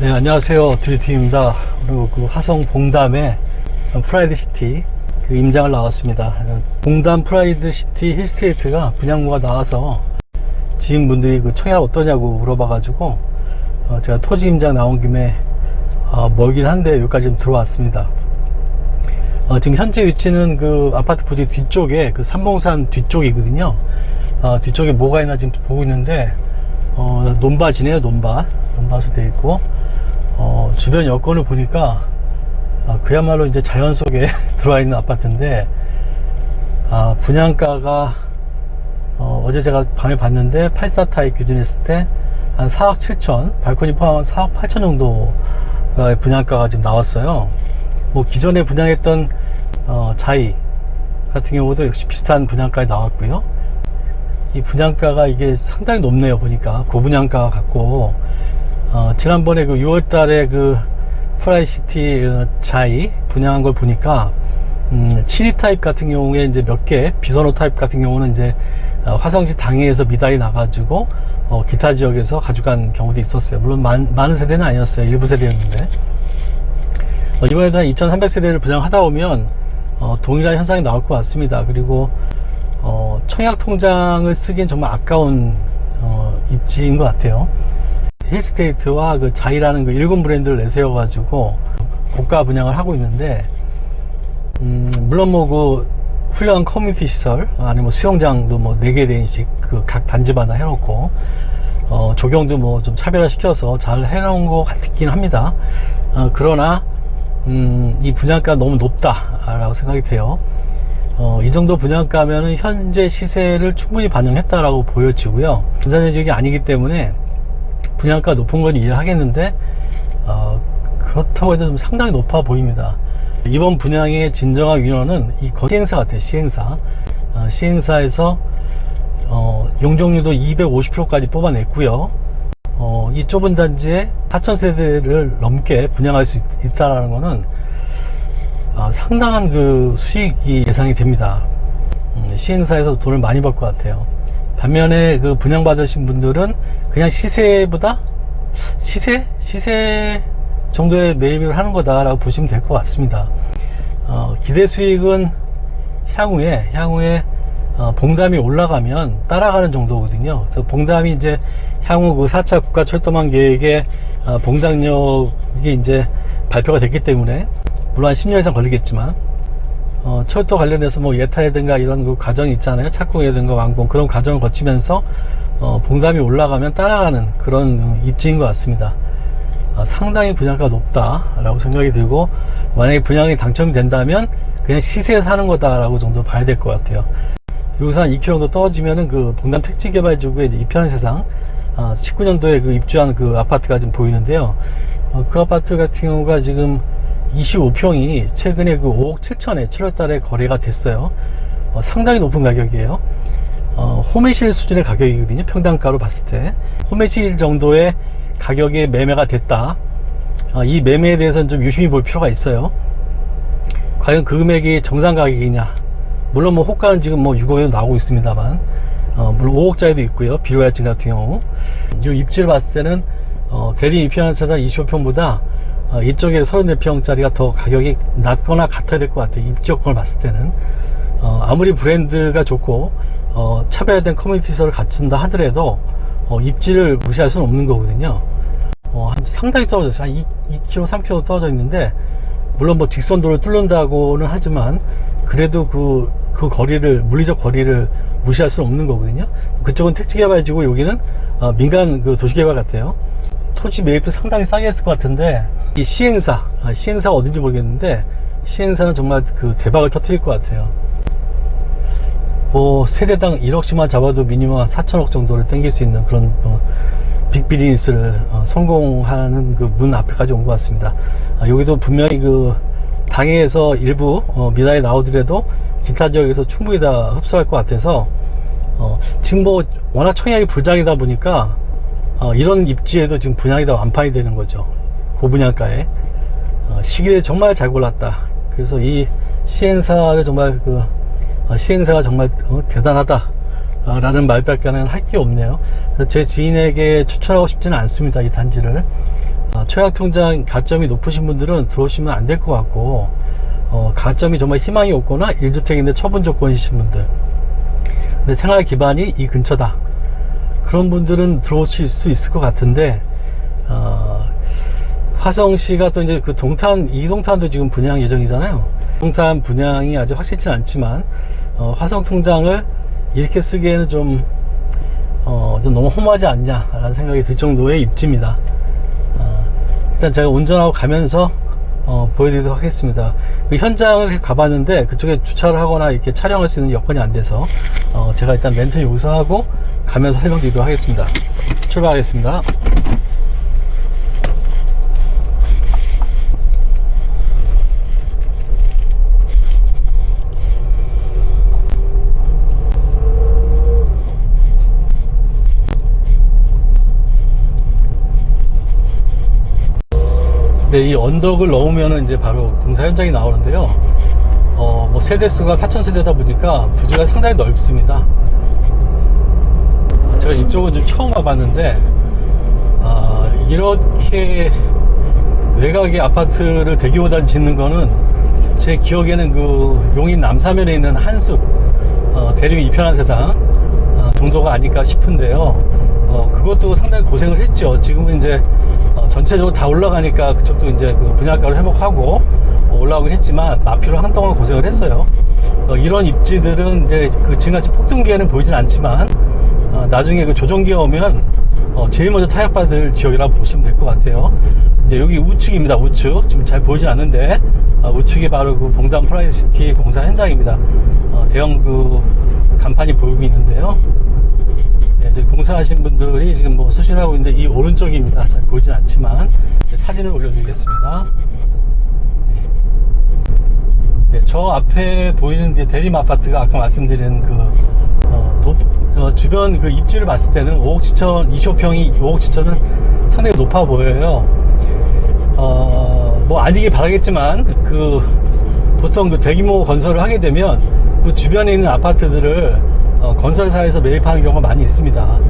네, 안녕하세요. 드리팀입니다. 그리고 그 화성 봉담의 프라이드 시티 그 임장을 나왔습니다. 봉담 프라이드 시티 힐스테이트가 분양무가 나와서 지인분들이 그 청약 어떠냐고 물어봐가지고 어, 제가 토지 임장 나온 김에 어, 멀긴 한데 여기까지 좀 들어왔습니다. 어, 지금 현재 위치는 그 아파트 부지 뒤쪽에 그 삼봉산 뒤쪽이거든요. 어, 뒤쪽에 뭐가 있나 지금 보고 있는데 어, 논밭이네요, 논밭. 논밭으로 되어 있고 어, 주변 여건을 보니까 아, 그야말로 이제 자연 속에 들어와 있는 아파트인데 아, 분양가가 어, 제 제가 밤에 봤는데 84 타입 기준했을 때 한 4억 7천 발코니 포함한 4억 8천 정도가 분양가가 지금 나왔어요. 뭐 기존에 분양했던 어, 자이 같은 경우도 역시 비슷한 분양가에 나왔고요. 이 분양가가 이게 상당히 높네요 보니까. 고분양가 같고. 어, 지난번에 그 6월 달에 그 프라이시티 어, 자이 분양한 걸 보니까 음, 7위 타입 같은 경우에 이제 몇 개, 비선호 타입 같은 경우는 이제 어, 화성시 당해에서 미달이 나가지고 어, 기타 지역에서 가져간 경우도 있었어요. 물론 많, 많은 세대는 아니었어요. 일부 세대였는데 어, 이번에도 한 2,300세대를 분양하다 보면 어, 동일한 현상이 나올 것 같습니다. 그리고 어, 청약 통장을 쓰기엔 정말 아까운 어, 입지인 것 같아요. 힐스테이트와 그 자이라는 그 일군 브랜드를 내세워가지고 고가 분양을 하고 있는데, 음, 물론 뭐그 훌륭한 커뮤니티 시설, 아니면 뭐 수영장도 뭐 4개 레인씩 그 각 단지마다 해놓고, 어, 조경도 뭐 좀 차별화 시켜서 잘 해놓은 것 같긴 합니다. 어, 그러나, 음, 이 분양가 너무 높다라고 생각이 돼요. 어, 이 정도 분양가면은 현재 시세를 충분히 반영했다라고 보여지고요. 분산의 지역이 아니기 때문에 분양가 높은 건 이해하겠는데 어, 그렇다고 해도 좀 상당히 높아 보입니다. 이번 분양의 진정한 위원은 이 거- 시행사 같아요. 시행사. 어, 시행사에서 어, 용적률도 250%까지 뽑아냈고요. 어, 이 좁은 단지에 4,000세대를 넘게 분양할 수 있, 다라는 것은 아, 상당한 그 수익이 예상이 됩니다. 음, 시행사에서 돈을 많이 벌 것 같아요. 반면에 그 분양받으신 분들은 그냥 시세보다 시세? 시세 정도의 매입을 하는 거다라고 보시면 될 것 같습니다. 어, 기대 수익은 향후에, 향후에 어, 봉담이 올라가면 따라가는 정도거든요. 그래서 봉담이 이제 향후 그 4차 국가 철도망 계획의 어, 봉당력이 이제 발표가 됐기 때문에 물론 한 10년 이상 걸리겠지만 어, 철도 관련해서 뭐 예타라든가 이런 그 과정이 있잖아요. 착공이라든가 완공 그런 과정을 거치면서 어, 봉담이 올라가면 따라가는 그런 어, 입지인 것 같습니다. 어, 상당히 분양가 높다라고 생각이 들고 만약에 분양이 당첨이 된다면 그냥 시세에 사는 거다라고 정도 봐야 될 것 같아요. 여기서 한 2km 정도 떨어지면은 그 봉담 택지개발지구의 이편한 세상 어, 19년도에 그 입주한 그 아파트가 지금 보이는데요. 어, 그 아파트 같은 경우가 지금 25평이 최근에 그 5억 7천에 7월 달에 거래가 됐어요. 어, 상당히 높은 가격이에요. 어, 홈의실 수준의 가격이거든요. 평당가로 봤을 때. 홈의실 정도의 가격에 매매가 됐다. 어, 이 매매에 대해서는 좀 유심히 볼 필요가 있어요. 과연 그 금액이 정상 가격이냐. 물론 뭐 호가는 지금 뭐 6억에도 나오고 있습니다만, 어, 물론 5억짜리도 있고요. 비료야증 같은 경우. 이 입지를 봤을 때는, 어, 대리 입편한 세상 25평보다 어, 이쪽에 34평짜리가 더 가격이 낮거나 같아야 될 것 같아요. 입지 여건을 봤을 때는. 어, 아무리 브랜드가 좋고, 어, 차별화된 커뮤니티 시설을 갖춘다 하더라도, 어, 입지를 무시할 수는 없는 거거든요. 어, 한 상당히 떨어졌어요. 한 2, 2km, 3km 떨어져 있는데, 물론 뭐 직선도를 뚫는다고는 하지만, 그래도 그, 그 거리를, 물리적 거리를 무시할 수는 없는 거거든요. 그쪽은 택지개발지고, 여기는, 어, 민간 그 도시개발 같아요. 토지 매입도 상당히 싸게 했을 것 같은데, 이 시행사, 아, 시행사가 어딘지 모르겠는데, 시행사는 정말 그 대박을 터뜨릴 것 같아요. 뭐, 세대당 1억씩만 잡아도 미니멈 한 4천억 정도를 땡길 수 있는 그런, 뭐, 빅 비즈니스를 어, 성공하는 그 문 앞에까지 온 것 같습니다. 아, 여기도 분명히 그, 당해에서 일부, 어, 미달이 나오더라도 기타 지역에서 충분히 다 흡수할 것 같아서, 어, 지금 뭐, 워낙 청약이 불장이다 보니까, 어, 이런 입지에도 지금 분양이 다 완판이 되는 거죠. 고분양가에. 어, 시기를 정말 잘 골랐다. 그래서 이 시행사를 정말 그, 어, 시행사가 정말 어, 대단하다. 어, 라는 말밖에는 할 게 없네요. 제 지인에게 추천하고 싶지는 않습니다. 이 단지를. 아, 최악 통장 가점이 높으신 분들은 들어오시면 안 될 것 같고 어, 가점이 정말 희망이 없거나 1주택인데 처분 조건이신 분들 근데 생활 기반이 이 근처다 그런 분들은 들어오실 수 있을 것 같은데 어, 화성 시가 또 이제 그 동탄 이동탄도 지금 분양 예정이잖아요 동탄 분양이 아직 확실치 않지만 어, 화성 통장을 이렇게 쓰기에는 좀, 어, 좀 너무 험하지 않냐라는 생각이 들 정도의 입지입니다. 어, 일단 제가 운전하고 가면서 어, 보여드리도록 하겠습니다. 그 현장을 가봤는데 그쪽에 주차를 하거나 이렇게 촬영할 수 있는 여건이 안 돼서 어, 제가 일단 멘트 여기서 하고 가면서 설명드리도록 하겠습니다. 출발하겠습니다. 네, 이 언덕을 넘으면 이제 바로 공사 현장이 나오는데요. 어, 뭐 세대수가 4,000세대다 보니까 부지가 상당히 넓습니다. 제가 이쪽은 좀 처음 와봤는데, 아, 이렇게 외곽의 아파트를 대기보단 짓는 거는 제 기억에는 그 용인 남사면에 있는 한숲, 어, 대림 이편한 세상 어, 정도가 아닐까 싶은데요. 어, 그것도 상당히 고생을 했죠. 지금은 이제 어, 전체적으로 다 올라가니까 그쪽도 이제 그 분양가를 회복하고 어, 올라오긴 했지만 마피로 한동안 고생을 했어요. 어, 이런 입지들은 이제 그 지금같이 폭등기에는 보이진 않지만 어, 나중에 그 조정기에 오면 어, 제일 먼저 타격받을 지역이라고 보시면 될 것 같아요. 이제 여기 우측입니다. 우측 지금 잘 보이진 않는데 어, 우측이 바로 그 봉담 프라이드시티 공사 현장입니다. 어, 대형 그 간판이 보이고 있는데요. 네, 이제 공사하신 분들이 지금 뭐 수신하고 있는데 이 오른쪽입니다. 잘 보이진 않지만 네, 사진을 올려드리겠습니다. 네, 저 앞에 보이는 이제 대림 아파트가 아까 말씀드린 그 어, 높- 어, 주변 그 입지를 봤을 때는 5억 7천 25평이 5억 7천은 상당히 높아 보여요. 어, 뭐 아니길 바라겠지만 그 보통 그 대규모 건설을 하게 되면 그 주변에 있는 아파트들을 어, 건설사에서 매입하는 경우가 많이 있습니다.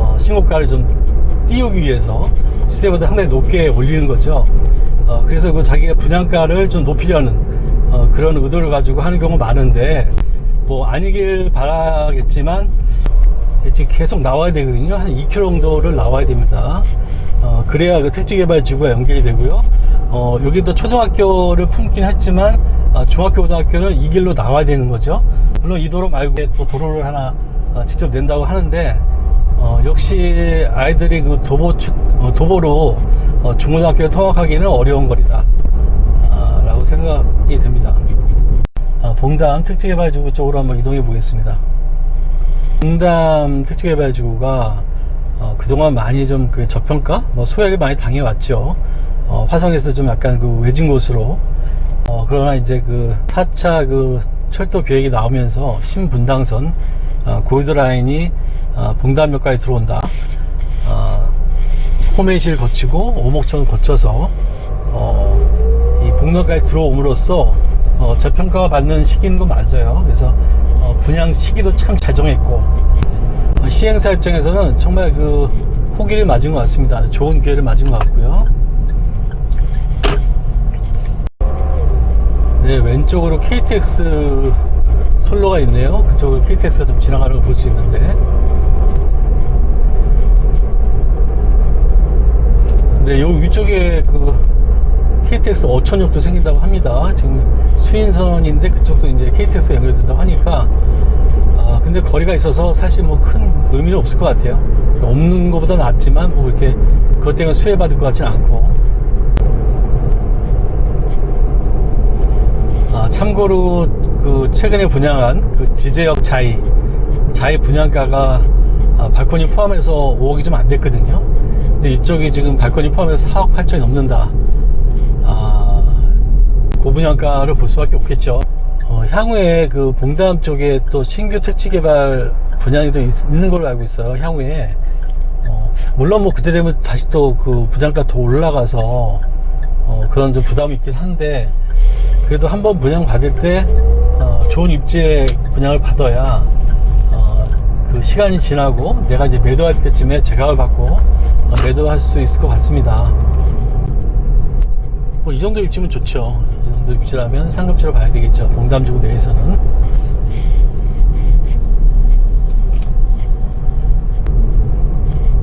어, 신고가를 좀 띄우기 위해서 시세보다 상당히 높게 올리는 거죠. 어, 그래서 그 자기가 분양가를 좀 높이려는 어, 그런 의도를 가지고 하는 경우가 많은데 뭐 아니길 바라겠지만 지금 계속 나와야 되거든요. 한 2km 정도를 나와야 됩니다. 어, 그래야 그 택지개발지구가 연결이 되고요. 어, 여기도 초등학교를 품긴 했지만 아, 중학교, 고등학교는 이 길로 나와야 되는 거죠. 물론 이 도로 말고 또 도로를 하나 어, 직접 낸다고 하는데 어, 역시 아이들이 그 도보, 추- 어, 도보로 어, 중고등학교를 통학하기는 어려운 거리다. 아, 라고 생각이 됩니다. 아, 봉담 특지개발지구 쪽으로 한번 이동해 보겠습니다. 봉담 특지개발지구가 어, 그동안 많이 좀 그 저평가, 뭐 소외를 많이 당해왔죠. 어, 화성에서 좀 약간 그 외진 곳으로. 어, 그러나 이제 그 4차 그 철도 계획이 나오면서 신분당선 어, 골드라인이 어, 봉담역까지 들어온다. 어, 호메실 거치고 오목천 거쳐서 어, 이 복로까지 들어옴으로써 어, 저평가가 받는 시기인 건 맞아요. 그래서 어, 분양 시기도 참 잘 정했고 어, 시행사 입장에서는 정말 그 호기를 맞은 것 같습니다. 좋은 기회를 맞은 것 같고요. 네, 왼쪽으로 KTX 솔로가 있네요. 그쪽으로 KTX가 좀 지나가는 걸 볼 수 있는데. 네, 요 위쪽에 그 KTX 어천역도 생긴다고 합니다. 지금 수인선인데 그쪽도 이제 KTX가 연결된다고 하니까 아, 근데 거리가 있어서 사실 뭐 큰 의미는 없을 것 같아요. 없는 것보다 낫지만 뭐 이렇게 그것 때문에 수혜받을 것 같지는 않고. 아, 참고로 그 최근에 분양한 그 지제역 자이 자이 분양가가 아, 발코니 포함해서 5억이 좀 안 됐거든요. 근데 이쪽이 지금 발코니 포함해서 4억 8천이 넘는다. 아, 고분양가를 볼 수밖에 없겠죠. 어, 향후에 그 봉담 쪽에 또 신규 택지 개발 분양이 또 있, 는 걸로 알고 있어요. 향후에. 어, 물론 뭐 그때 되면 다시 또 그 분양가 더 올라가서 어, 그런 좀 부담이 있긴 한데 그래도 한번 분양 받을 때 어, 좋은 입지에 분양을 받아야 어, 그 시간이 지나고 내가 이제 매도할 때쯤에 제각을 받고 어, 매도할 수 있을 것 같습니다. 정도 입지면 좋죠. 이 정도 입지라면 상급지로 봐야 되겠죠. 봉담지구 내에서는.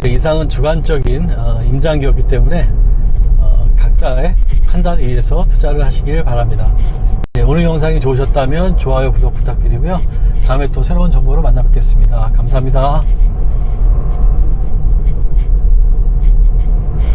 그 이상은 주관적인 어, 임장기였기 때문에 어, 각자의 판단에 의해서 투자를 하시길 바랍니다. 네, 오늘 영상이 좋으셨다면 좋아요, 구독 부탁드리고요. 다음에 또 새로운 정보로 만나 뵙겠습니다. 감사합니다.